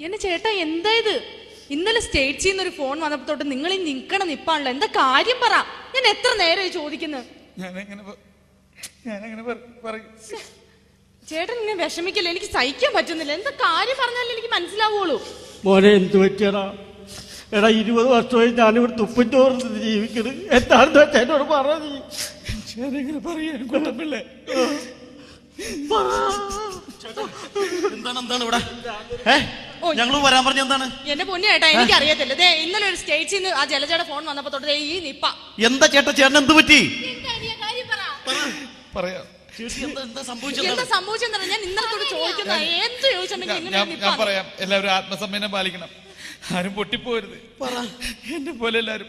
എന്നെ ചേട്ടാ എന്താ ഇത്? ഇന്നലെ സ്റ്റേറ്റ്സിൽ നിന്ന് ഒരു ഫോൺ വന്നപ്പോ തൊട്ട് നിങ്ങൾ ഈ നിൽക്കണം നിപ്പാണല്ലോ. എന്താ കാര്യം പറ. ഞാൻ എത്ര നേരമായി ചോദിക്കുന്നത് ചേട്ടൻ ഇങ്ങനെ വിഷമിക്കല്ലേ? എനിക്ക് സഹിക്കാൻ പറ്റുന്നില്ല. എന്താ കാര്യം പറഞ്ഞാലും എനിക്ക് മനസ്സിലാവുള്ളൂ. മോനെ എന്ത് പറ്റിയടാ? എടാ ഇരുപത് വർഷമായി ഞാനിവിടെ തുപ്പച്ചോർന്ന് ജീവിക്കുന്നത് എന്താണെന്ന് വെച്ചാൽ എന്നോട് പറഞ്ഞു നീ. പറയാൻ എന്താണ് എന്താണ് ഇവിടെ? ഏ? ഞങ്ങൾ വരാൻ പറഞ്ഞ എന്താണ്? എന്റെ പൊന്നു ചേട്ടാ എനിക്ക് അറിയത്തില്ല ദേ ഇന്നലെ ഒരു സ്റ്റേറ്റ്സിൽ നിന്ന് ആ ജലജയുടെ ഫോൺ വന്നപ്പോ തൊട്ട് ദേ ഈ നിപ്പ. എന്താ ചേട്ടാ ചേട്ടൻ എന്ത് പറ്റി? പറയാം. എന്താ ഞാൻ ചോദിക്കുന്ന എന്ത് ചോദിച്ചിട്ടുണ്ടെങ്കിൽ പറയാം എല്ലാവരും ആത്മസമ്മേനം പാലിക്കണം. ആരും പൊട്ടിപ്പോരുത്. എന്നെ പോലെ എല്ലാരും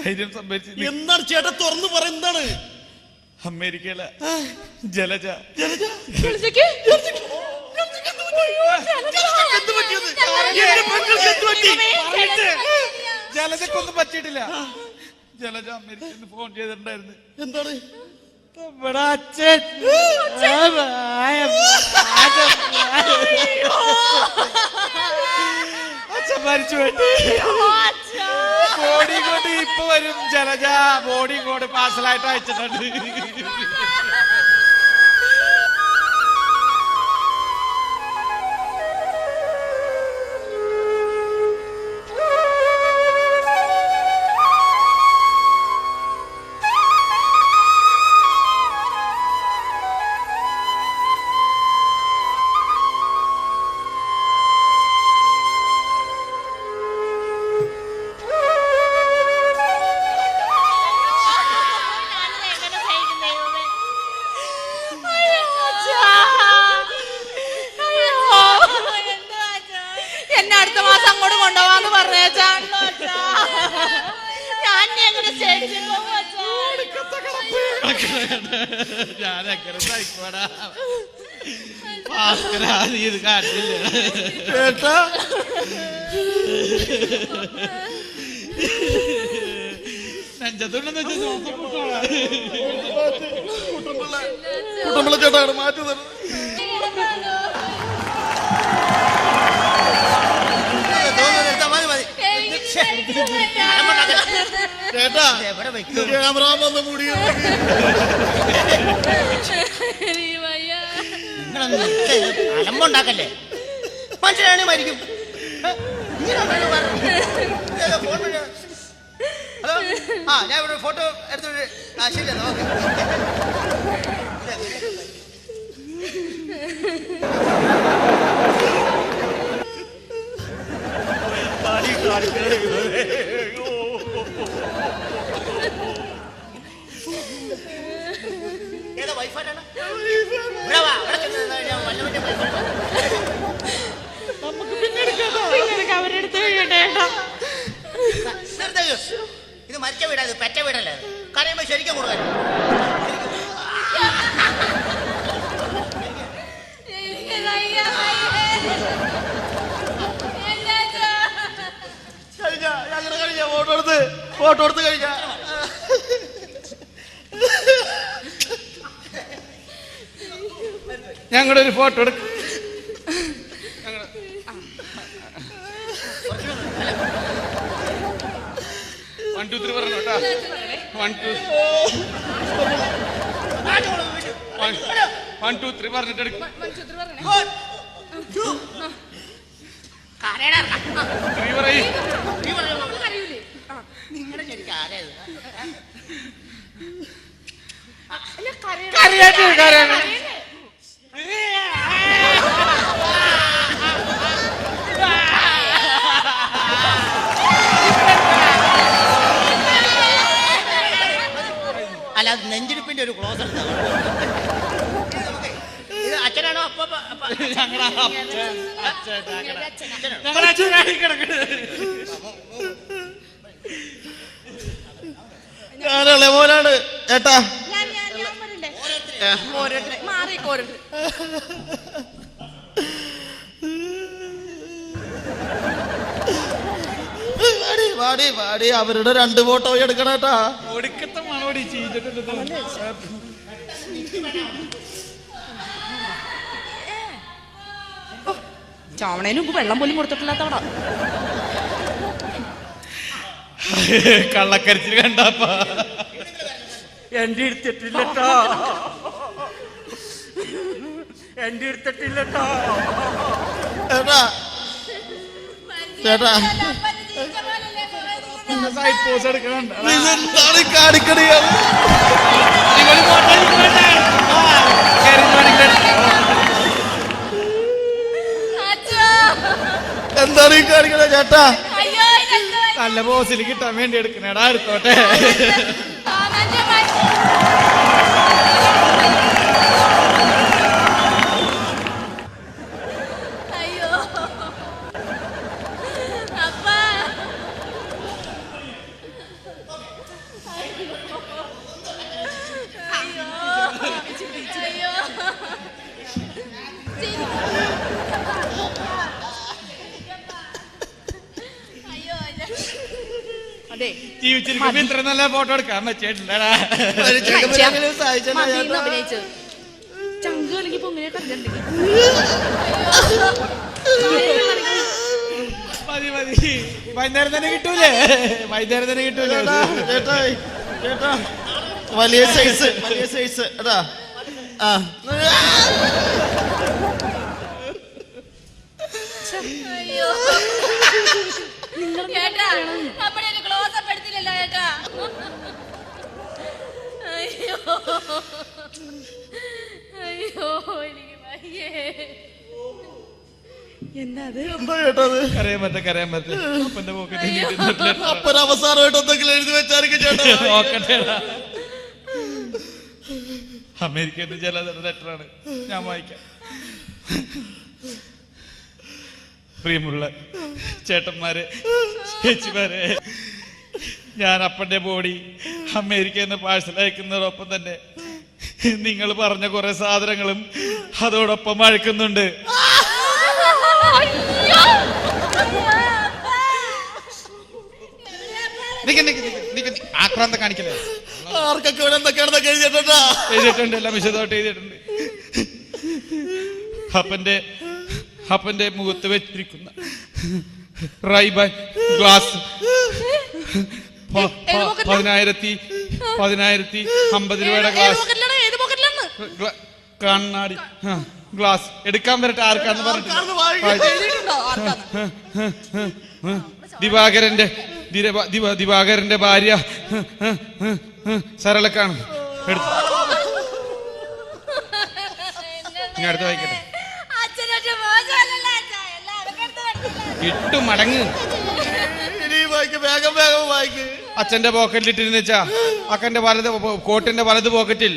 ധൈര്യം സംഭരിച്ചു എന്താണ് ചേട്ടാ തുറന്നു പറ എന്താണ്? അമേരിക്കയിലെ ജലജ. ജലജ? എന്ത് പറ്റിയത് എന്റെ പെങ്ങൾക്ക് എന്ത് പറ്റി ജലജക്കൊന്നും പറ്റിയിട്ടില്ല. ജലജ അമേരിക്കന്ന് ഫോൺ ചെയ്തിട്ടുണ്ടായിരുന്നു. എന്താണ്? നമ്മുടെ അച്ഛൻ. അച്ഛൻ. മരിച്ചു പോയിട്ട് ബോഡി കൊണ്ട് ഇപ്പൊ വരും ജലജ. ബോഡി കൊണ്ട് പാഴ്സലായിട്ട് അയച്ചിട്ടുണ്ട്. ഞാനെങ്ങനെ സഹിക്കോടാ ഭാസ്കരാ, നീ ഇത് കാട്ടില്ല ചേട്ടാ നെഞ്ചത്തുണ്ടെന്ന് മാറ്റി ശ്വാസം മുട്ടോടാ. കുട്ടമ്പിള്ള ചേട്ടാ അങ്ങട് മാറ്റി തരണം ചേട്ടാ ക്യാമറ വന്ന് മുടി അലമ്പുണ്ടാക്കല്ലേ? മനുഷ്യനാണ് മരിക്കും. ഏ? ഇങ്ങനെ. ഇതേതോ ഫോൺ വിളി- ഹലോ? ആ ഞാൻ ഇവിടെ ഫോട്ടോ എടുത്തോട്ട് ആ ശരി എന്നാ ഓക്കെ. ഇത് മരിച്ച വീടാ ഇത് പെറ്റ വീടല്ലേ. കരയുമ്പോ ശരിക്കും കൊടുക്കാൻ. കഴിഞ്ഞ? ഞങ്ങളുടെ കഴിഞ്ഞ ഫോട്ടോ എടുത്ത് ഫോട്ടോ എടുത്ത് കഴിഞ്ഞ. ഞങ്ങളുടെ ഒരു ഫോട്ടോ എടുക്ക. വൺ ടു ത്രീ പറഞ്ഞു കേട്ടാ one two one two three പറഞ്ഞിട്ട് എടുക്കും. കരയടാ ത്രീ പറയും. നിങ്ങളുടെ ശരിക്കും? കരയാട്ട് അല്ല അത് നെഞ്ചിടിപ്പിന്റെ ഒരു ക്ലോസ് ഇത് അച്ഛനാണോ? അപ്പ ഞാനല്ലേ മോനാണ്. ഏട്ടാ. വാടി വാടി അവരുടെ രണ്ട് ഫോട്ടോ എടുക്കണേട്ടാ ഒടുക്കത്തെ മണോടി ചെയ്തിട്ടുണ്ട് ചാവണേന് മുമ്പ് വെള്ളം പോലും കൊടുത്തിട്ടില്ലാത്തവടാ. കള്ളക്കരച്ചിൽ കണ്ടപ്പ. എന്റെ എടുത്തിട്ടില്ലട്ടോ എന്റെ എടുത്തിട്ടില്ലട്ടോ ചേട്ടാ. ചേട്ടാ സൈഡ് പോസ് എടുക്കണ്ട ഇതെന്താണ് കാണിക്കണേ എന്താണ് ഈ കാണിക്കണേ ചേട്ടാ? നല്ല പോസിൽ കിട്ടാൻ വേണ്ടി എടുക്കണേടാ എടുത്തോട്ടെ അയ്യോ അപ്പാ അയ്യോ അയ്യോ അയ്യോ അതെ ജീവിച്ചിരിക്കുമ്പോ ഇത്ര നല്ല ഫോട്ടോ എടുക്കാൻ പറ്റിയിട്ടില്ലടാ ചങ്ക് കളിക്ക് പൊങ്ങിനെ മതി മതി. വൈകുന്നേരം തന്നെ കിട്ടൂലേ? വൈകുന്നേരം തന്നെ കിട്ടൂലേ ചേട്ടാ ചേട്ടാ വലിയ സൈസ് വലിയ സൈസ് അതാ ആ. അയ്യോ. ചേട്ടാ നമ്മുടെ ചേട്ടാ അയ്യോ. അയ്യോ എനിക്ക് വയ്യേ. അവസാനമായിട്ട് എന്തെങ്കിലും എഴുതി വെച്ചായിരിക്കും ചേട്ടാ. അമേരിക്കയിൽ ചില ലെറ്ററാണ് ഞാൻ വായിക്കാം. പ്രിയമുള്ള ചേട്ടന്മാരെ ചേച്ചിമാരെ. ഞാൻ അപ്പന്റെ ബോഡി അമേരിക്കയിൽ നിന്ന് പാഴ്സൽ അയക്കുന്നതോടൊപ്പം തന്നെ നിങ്ങൾ പറഞ്ഞ കുറെ സാധനങ്ങളും അതോടൊപ്പം അഴക്കുന്നുണ്ട്. ആക്രാന്തം കാണിക്കലേ ആർക്കൊക്കെ ഇവിടെ എന്തൊക്കെയാണെന്നൊക്കെ എഴുതിയിട്ടാ എഴുതിയിട്ടുണ്ട്? എല്ലാം വിശദമായിട്ട് എഴുതിയിട്ടുണ്ട്. അപ്പന്റെ അപ്പന്റെ മുഖത്ത് വെച്ചിരിക്കുന്ന റൈബൈ ഗ്ലാസ്. പതിനായിരത്തി പതിനായിരത്തി അമ്പത് രൂപയുടെ ഗ്ലാസ്. കണ്ണാടി. ഗ്ലാസ്. എടുക്കാൻ വരട്ടെ ആർക്കാന്ന് പറഞ്ഞിട്ട്. ദിവാകരന്റെ ദിവാകരന്റെ ഭാര്യ. സരളക്കാണ്. എടുത്തു. അടുത്ത് വായിക്കട്ടെ. ഇട്ടു മടങ്ങ്. വേഗം വേഗം വായിക്ക്. അച്ഛന്റെ പോക്കറ്റിൽ ഇട്ടിരുന്ന വെച്ചാ അക്കന്റെ വലത് കോട്ടിന്റെ വലത് പോക്കറ്റിൽ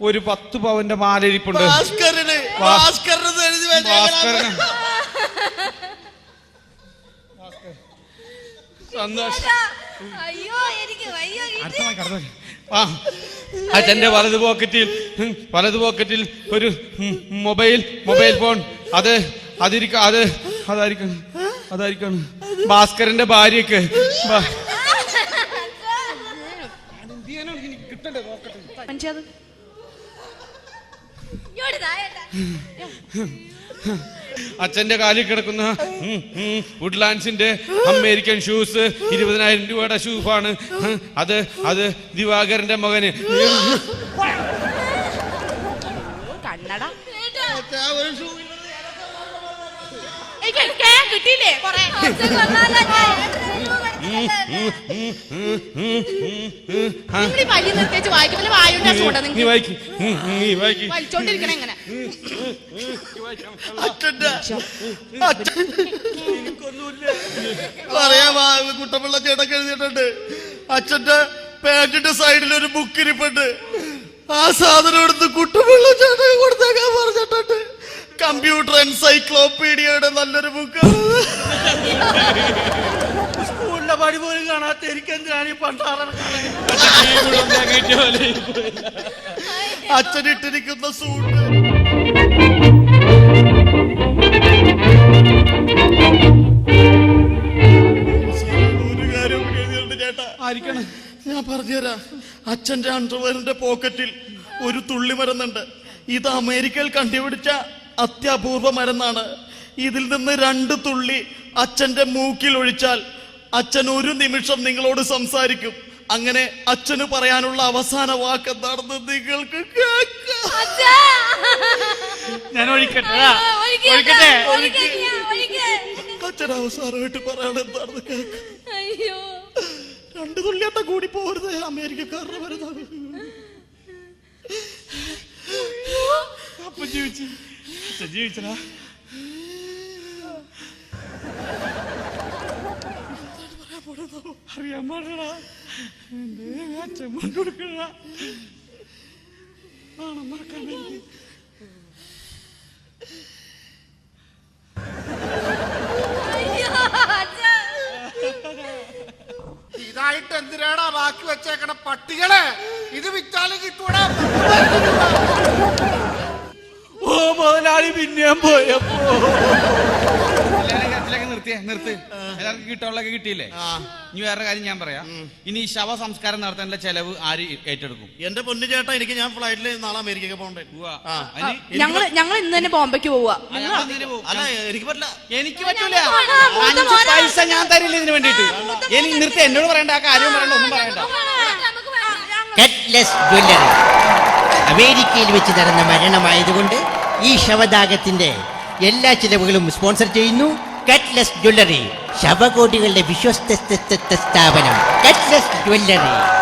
ഒരു പത്ത് പവന്റെ മാലരിപ്പുണ്ട് ഭാസ്കരന് വാ- ഭാസ്കരന് ഇത് എഴുതി ഭാസ്കരന്. വെച്ചേക്കണം സന്തോഷം അയ്യോ എനിക്ക്. ആ അച്ഛന്റെ വലത് പോക്കറ്റിൽ വലത് പോക്കറ്റിൽ ഒരു മൊബൈൽ മൊബൈൽ ഫോൺ. അത് അതിരിക്ക അത് അതായിരിക്കും അതായിരിക്കും. ഭാസ്കരന്റെ ഭാര്യക്ക്. അച്ഛന്റെ കാലിൽ കിടക്കുന്ന വുഡ്ലാൻഡ്സിന്റെ അമേരിക്കൻ ഷൂസ് ഇരുപതിനായിരം രൂപയുടെ ഷൂഫാണ്. അത് അത് ദിവാകരന്റെ മകന്. കണ്ണട. കിട്ടിയില്ലേ കൊറേ അച്ഛാ. നിങ്ങൾ വായിക്ക് വായിക്ക് എങ്ങനെ അച്ഛന്റെ അച്ഛൻ എഴുതിയിട്ടുണ്ട് അച്ഛന്റെ പാന്റിന്റെ സൈഡിൽ ഒരു ബുക്ക് ഇരിപ്പുണ്ട് ആ സാധനം എടുത്ത് കുട്ടപ്പിള്ള ചേട്ടൻ കമ്പ്യൂട്ടർ എൻസൈക്ലോപീഡിയയുടെ നല്ലൊരു ബുക്ക്. സ്കൂളിന്റെ പടി പോലും കാണാത്ത എനിക്ക് എന്തിനാണ് ഈ പണ്ടാറ അച്ഛനിട്ടിരിക്കുന്ന. സൂട്ട്. ആയിരിക്കണം. ഞാൻ പറഞ്ഞുതരാം. അച്ഛന്റെ അണ്ടർവെയറിന്റെ പോക്കറ്റിൽ ഒരു തുള്ളി മരുന്നുണ്ട്. ഇത് അമേരിക്കയിൽ കണ്ടുപിടിച്ച അത്യപൂർവ മരുന്നാണ് ഇതിൽ നിന്ന് രണ്ട് തുള്ളി അച്ഛന്റെ മൂക്കിൽ ഒഴിച്ചാൽ അച്ഛൻ ഒരു നിമിഷം നിങ്ങളോട് സംസാരിക്കും. അങ്ങനെ അച്ഛന് പറയാനുള്ള അവസാന വാക്ക് എന്താണെന്ന് നിങ്ങൾക്ക്. ഞാൻ ഒഴിക്കട്ടെ. ഒഴിക്കട്ടെ. അച്ഛൻ അവസാനമായിട്ട് പറയാൻ എന്താണെന്ന് കേക്ക് അയ്യോ. രണ്ട് തുള്ളിയാട്ട കൂടി പോരുത്? അമേരിക്കക്കാരുടെ വരുന്നത് അപ്പൊ ജീവിച്ചു ജീവിച്ചടാ. അറിയാൻ പാടില്ല അച്ഛൻ കൊണ്ടുകൊടുക്കണ ആണോ മറക്കാൻ ഇതായിട്ട് എന്തിനാടാ ബാക്കി വെച്ചേക്കണ പട്ടികളെ? ഇത് വിറ്റാലും കിട്ടൂടാ. പിന്നെയും പോയപ്പോ. നിർത്തിയേ നിർത്ത്. എല്ലാവർക്കും കിട്ടാനുള്ളൊക്കെ കിട്ടിയില്ലേ? ഇനി വേറെ കാര്യം ഞാൻ പറയാം. ഇനി ഈ ശവ സംസ്കാരം നടത്താനുള്ള ചെലവ് ആര് ഏറ്റെടുക്കും? എന്റെ പൊന്നു ചേട്ടാ എനിക്ക് ഞാൻ ഫ്ലൈറ്റിൽ നാളെ അമേരിക്കക്ക് പോകണ്ടേ. ഞങ്ങൾ ഞങ്ങൾ ഇന്ന് തന്നെ ബോംബെക്ക് പോകും. അല്ല എനിക്ക് പറ്റില്ല. എനിക്ക് പറ്റൂല. അഞ്ച് പൈസ ഞാൻ തരില്ല ഇതിന് വേണ്ടിട്ട് ഇനി നിർത്തി എന്നോട് പറയണ്ട ആ കാര്യം പറയണ്ട ഒന്നും പറയണ്ട. അമേരിക്കയിൽ വെച്ച് നടന്ന മരണമായതുകൊണ്ട് ഈ ശവദാഗത്തിന്റെ എല്ലാ ചിലവുകളും സ്പോൺസർ ചെയ്യുന്നു കറ്റ്ലെസ് ജ്വല്ലറി ശവകോടികളുടെ വിശ്വസ്ത സ്ഥാപനം. കറ്റ്ലെസ് ജ്വല്ലറി